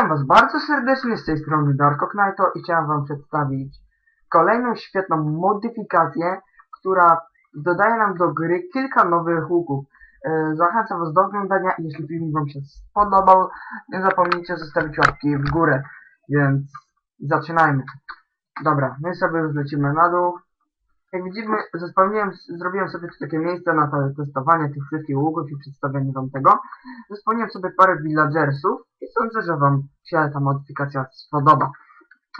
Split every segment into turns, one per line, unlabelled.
Witam Was bardzo serdecznie z tej strony Darko Knajto i chciałem Wam przedstawić kolejną świetną modyfikację, która dodaje nam do gry kilka nowych łuków. E, Zachęcam Was do oglądania i jeśli film Wam się spodobał, nie zapomnijcie zostawić łapki w górę. Więc zaczynajmy. Dobra, my sobie już lecimy na dół. Jak widzimy, zrobiłem sobie tu takie miejsce na to testowanie tych wszystkich łuków i przedstawienie Wam tego. Zespełniłem sobie parę villagersów i sądzę, że Wam się ta modyfikacja spodoba.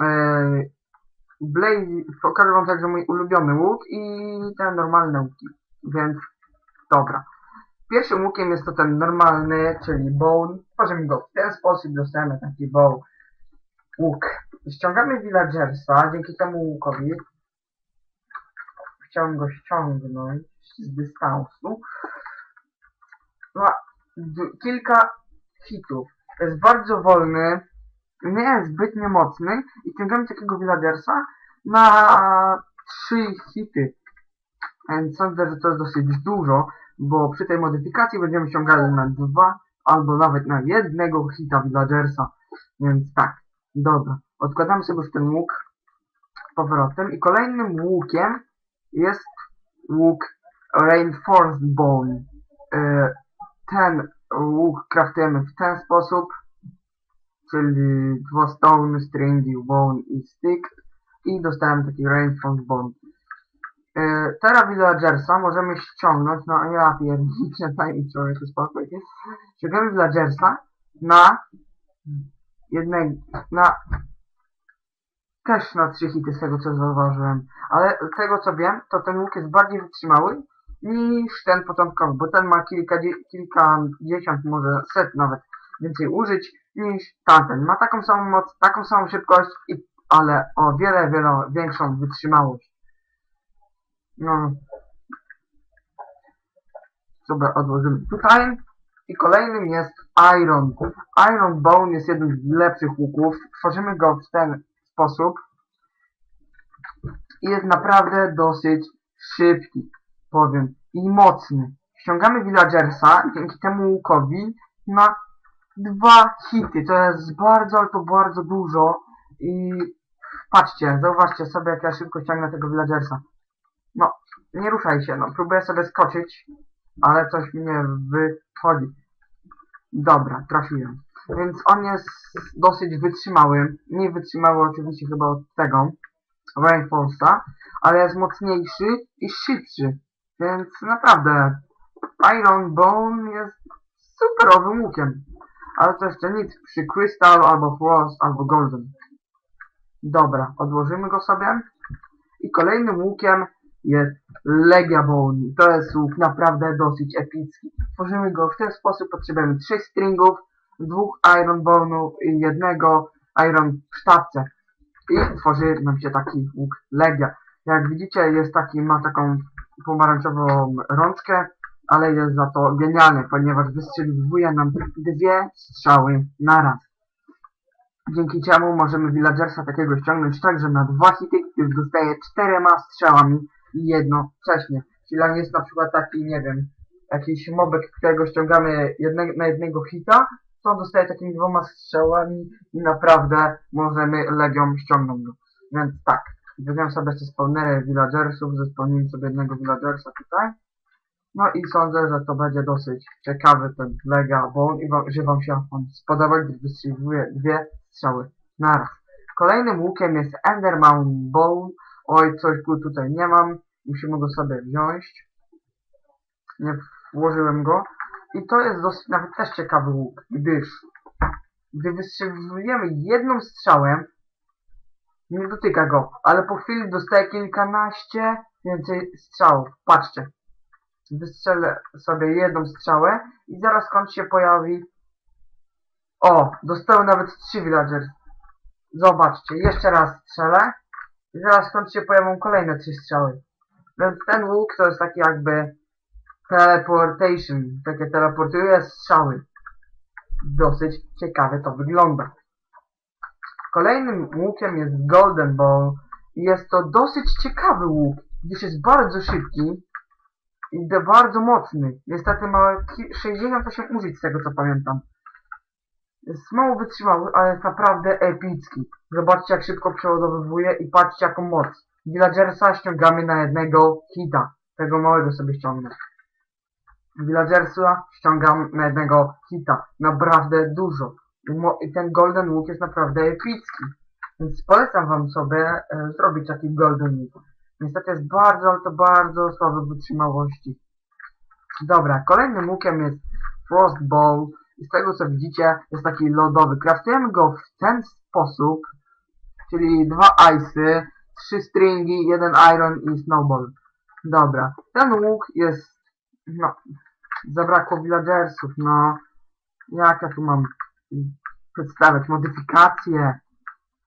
Eee, Blaze, pokażę Wam także mój ulubiony łuk i te normalne łuki, więc dobra. Pierwszym łukiem jest to ten normalny, czyli bone. Tworzymy go w ten sposób, dostajemy taki bow łuk. Ściągamy villagersa, dzięki temu łukowi chciałem go ściągnąć z dystansu. Ma d- kilka hitów. Jest bardzo wolny, nie jest zbytnio mocny i ściągamy takiego villagersa na trzy hity. Więc sądzę, że to jest dosyć dużo, bo przy tej modyfikacji będziemy ściągali na dwa albo nawet na jednego hita villagersa. Więc tak, dobra. Odkładamy sobie już ten łuk powrotem i kolejnym łukiem jest łuk Reinforced Bone. E, Ten łuk craftujemy w ten sposób, czyli dwa stone, stringi, bone i stick i dostałem taki Reinforced Bone. E, Teraz villagersa możemy ściągnąć, no ja pierdziczę, daj mi człowieku spokój. Ściągamy villagersa na jednego, na też na trzy hity z tego co zauważyłem. Ale z tego co wiem, to ten łuk jest bardziej wytrzymały niż ten początkowy, bo ten ma kilka, kilkadziesiąt, może set nawet więcej użyć niż tamten. Ma taką samą moc, taką samą szybkość, i, ale o wiele, wiele większą wytrzymałość. No. Dobra, odłożymy tutaj. I kolejnym jest Iron. Iron Bone jest jednym z lepszych łuków. Tworzymy go w ten sposób. Jest naprawdę dosyć szybki, powiem, i mocny. Ściągamy Villagersa dzięki temu łukowi na dwa hity. To jest bardzo, ale to bardzo dużo. I patrzcie, zauważcie sobie, jak ja szybko ściągnę tego Villagersa. No, nie ruszaj się, no, próbuję sobie skoczyć, ale coś mi nie wychodzi. Dobra, trafiłem. Więc on jest dosyć wytrzymały. Nie wytrzymały oczywiście chyba od tego Rainforce'a, ale jest mocniejszy i szybszy. Więc naprawdę Iron Bone jest superowym łukiem. Ale to jeszcze nic przy Crystal, albo Frost, albo Golden. Dobra, odłożymy go sobie. I kolejnym łukiem jest Legia Bone. To jest łuk naprawdę dosyć epicki. Tworzymy go w ten sposób. Potrzebujemy trzech stringów, dwóch Iron Bone'ów i jednego Iron w sztabce. I tworzy nam się taki łuk Legia. Jak widzicie jest taki, ma taką pomarańczową rączkę, ale jest za to genialny, ponieważ wystrzeliwuje nam dwie strzały naraz. Dzięki czemu możemy villagersa takiego ściągnąć także na dwa hity, który dostaje czterema strzałami jednocześnie. Czyli jest na przykład taki, nie wiem, jakiś mobek, którego ściągamy jedne, na jednego hita, on dostaje takimi dwoma strzałami i naprawdę możemy legią ściągnąć go. Więc tak, wziąłem sobie jeszcze spawnery villagersów, zespełniłem sobie jednego villagersa tutaj. No i sądzę, że to będzie dosyć ciekawy ten lega, bo on, że wam się on spodoba, gdy wystrzeliwuje dwie strzały naraz. Kolejnym łukiem jest Enderman Bone. Oj, coś tu tutaj nie mam. Musimy go sobie wziąć. Nie włożyłem go. I to jest dosyć nawet też ciekawy łuk, gdyż gdy wystrzeliwujemy jedną strzałem, nie dotyka go, ale po chwili dostaje kilkanaście więcej strzałów. Patrzcie. Wystrzelę sobie jedną strzałę i zaraz skąd się pojawi... O, dostały nawet trzy villagers. Zobaczcie, jeszcze raz strzelę i zaraz skąd się pojawią kolejne trzy strzały. Więc ten łuk to jest taki jakby teleportation, takie teleportuje strzały. Dosyć ciekawie to wygląda. Kolejnym łukiem jest Golden Ball jest to dosyć ciekawy łuk, gdyż jest bardzo szybki i bardzo mocny. Niestety ma 68 użyć z tego co pamiętam. Jest mało wytrzymały, ale jest naprawdę epicki. Zobaczcie jak szybko przeładowywuje i patrzcie jaką moc. Villagersa ściągamy na jednego hita. Tego małego sobie ściągnę. Villagersa ściągam na jednego hita. Naprawdę dużo. Ten Golden Łuk jest naprawdę epicki. Więc polecam wam sobie e, zrobić taki Golden Łuk. Niestety jest bardzo, ale to bardzo słabe wytrzymałości. Dobra, kolejnym łukiem jest Frostbow. I z tego co widzicie jest taki lodowy. Kraftujemy go w ten sposób, czyli dwa ice'y, trzy stringi, jeden iron i snowball. Dobra, ten łuk jest, no, zabrakło villagersów, no, jak ja tu mam przedstawiać, modyfikacje.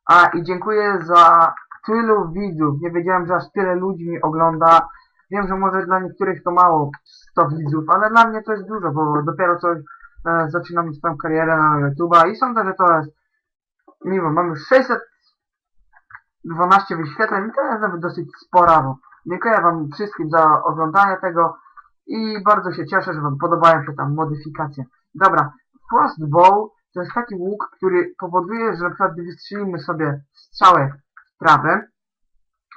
A, i dziękuję za tylu widzów, nie wiedziałem, że aż tyle ludzi mi ogląda. Wiem, że może dla niektórych to mało, 100 widzów, ale dla mnie to jest dużo, bo dopiero coś e, zaczynam swoją karierę na YouTube'a i sądzę, że to jest miło. Mamy 612 wyświetleń, to jest nawet dosyć spora. Bo dziękuję Wam wszystkim za oglądanie tego i bardzo się cieszę, że Wam podobają się tam modyfikacje. Dobra, Frostbow to jest taki łuk, który powoduje, że na przykład gdy wystrzelimy sobie strzałę w trawę,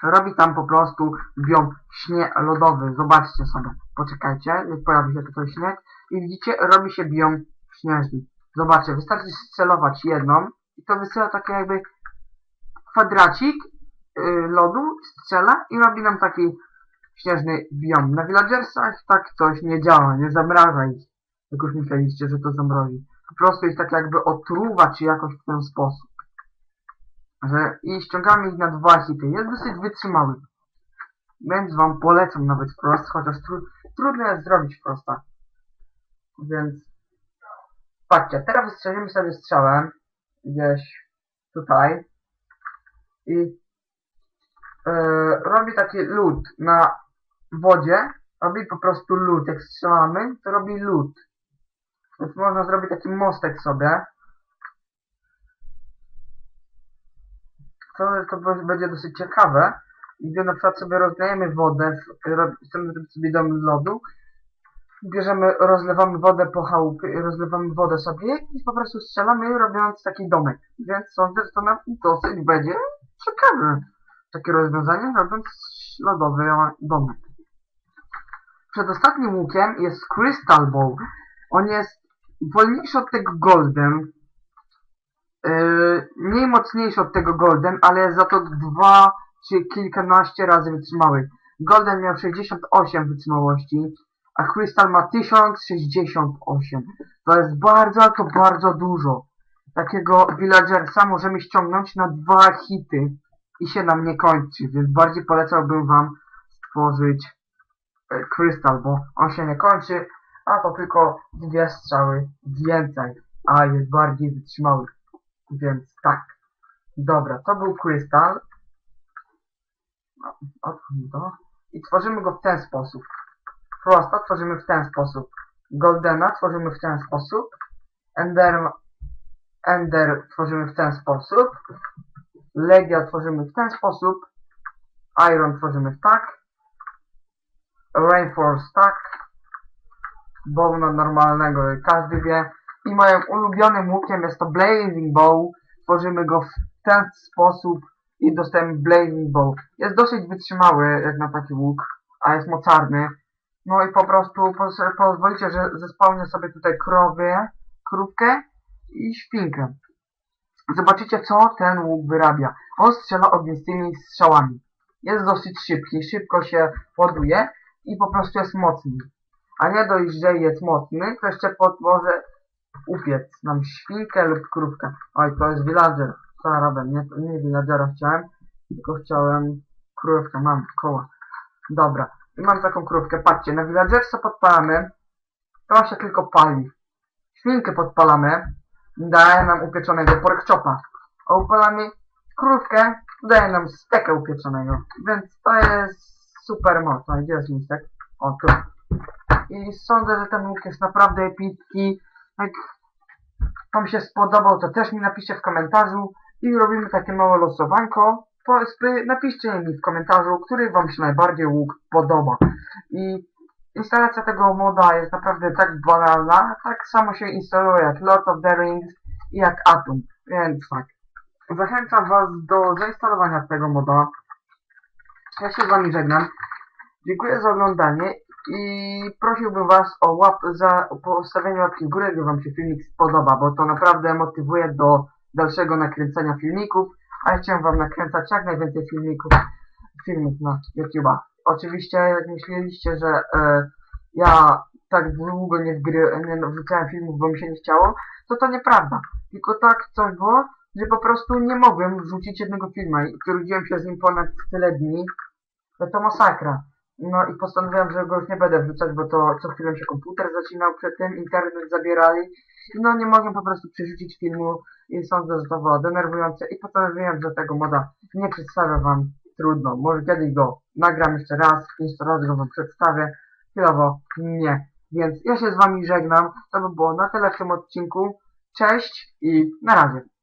robi tam po prostu biom śnie lodowy. Zobaczcie sobie. Poczekajcie, jak pojawi się tutaj śnieg. I widzicie, robi się biom śnieżny. Zobaczcie, wystarczy scelować jedną i to wysyła taki jakby kwadracik yy, lodu, strzela i robi nam taki śnieżny biom. Na villagersach tak coś nie działa, nie zamraża ich. Jak już myśleliście, że to zamrozi. Po prostu ich tak jakby otruwa, czy jakoś w ten sposób że i ściągamy ich na dwa hity. Jest dosyć wytrzymały. Więc wam polecam nawet Frost, chociaż tru trudno jest zrobić Frosta. Więc patrzcie, teraz wystrzelimy sobie strzałem gdzieś tutaj i yy, robi taki lód na wodzie, robi po prostu lód. Jak strzelamy, to robi lód. Więc można zrobić taki mostek sobie. to, to będzie dosyć ciekawe. Gdy na przykład sobie rozlejemy wodę, chcemy zrobić sobie dom lodu, bierzemy, rozlewamy wodę po chałupie, rozlewamy wodę sobie i po prostu strzelamy, robiąc taki domek. Więc sądzę, że to nam dosyć będzie ciekawe. Takie rozwiązanie, robiąc lodowy domek. Przedostatnim łukiem jest Crystal Bow. On jest wolniejszy od tego Golden, Yy, mniej mocniejszy od tego Golden, ale za to dwa czy kilkanaście razy wytrzymały. Golden miał 68 wytrzymałości, a Crystal ma 1068. To jest bardzo, to bardzo dużo. Takiego Villagersa możemy ściągnąć na dwa hity i się nam nie kończy, więc bardziej polecałbym wam stworzyć e, Crystal, bo on się nie kończy, a to tylko dwie strzały więcej, a jest bardziej wytrzymały. Więc tak. Dobra, to był krystal. Otwórz to. I tworzymy go w ten sposób. Frosta tworzymy w ten sposób. Goldena tworzymy w ten sposób. Ender, Ender tworzymy w ten sposób. Legia tworzymy w ten sposób. Iron tworzymy w tak. Rainforce tak. Bowna normalnego każdy wie. I moim ulubionym łukiem jest to Blazing Bow. Tworzymy go w ten sposób i dostajemy Blazing Bow. Jest dosyć wytrzymały jak na taki łuk, a jest mocarny. No i po prostu pozwolicie, że zespełnię sobie tutaj krowie, krówkę i świnkę. Zobaczycie co ten łuk wyrabia. On strzela ognistymi strzałami. Jest dosyć szybki, szybko się ładuje i po prostu jest mocny. A nie dość, że jest mocny, to jeszcze pod, może upiec nam świnkę lub krówkę. Oj, to jest villager. Co ja robię? Nie, nie villagera chciałem, tylko chciałem krówkę. Mam koła. Dobra. I mam taką krówkę. Patrzcie, na villagersa podpalamy. To się tylko pali. Świnkę podpalamy. Daje nam upieczonego pork chopa. A upalamy krówkę. Daje nam stekę upieczonego. Więc to jest super moc. A gdzie jest mistek? O, tu. I sądzę, że ten łuk jest naprawdę epicki. Jak Wam się spodobał, to też mi napiszcie w komentarzu i robimy takie małe losowanko. Napiszcie mi w komentarzu, który Wam się najbardziej łuk podoba. I instalacja tego moda jest naprawdę tak banalna, tak samo się instaluje jak Lord of the Rings jak Atom. Więc tak. Zachęcam was do zainstalowania tego moda. Ja się z wami żegnam. Dziękuję za oglądanie i prosiłbym was o łap za postawienie łapki w górę, gdy wam się filmik spodoba, bo to naprawdę motywuje do dalszego nakręcania filmików, a ja chciałem wam nakręcać jak najwięcej filmików, filmów na YouTube'a. Oczywiście jak myśleliście, że e, ja tak długo nie, wgry, nie wrzucałem filmów, bo mi się nie chciało, to to nieprawda. Tylko tak coś było, że po prostu nie mogłem wrzucić jednego filmu trudziłem się z nim ponad tyle dni, że to masakra. No i postanowiłem, że go już nie będę wrzucać, bo to co chwilę się komputer zacinał przed tym, internet zabierali. No nie mogłem po prostu przerzucić filmu i sądzę, że to było denerwujące i postanowiłem, że tego moda nie przedstawię wam trudno. Może kiedyś go nagram jeszcze raz, jeszcze raz go wam przedstawię. Chwilowo nie. Więc ja się z wami żegnam. To by było na tyle w tym odcinku. Cześć i na razie.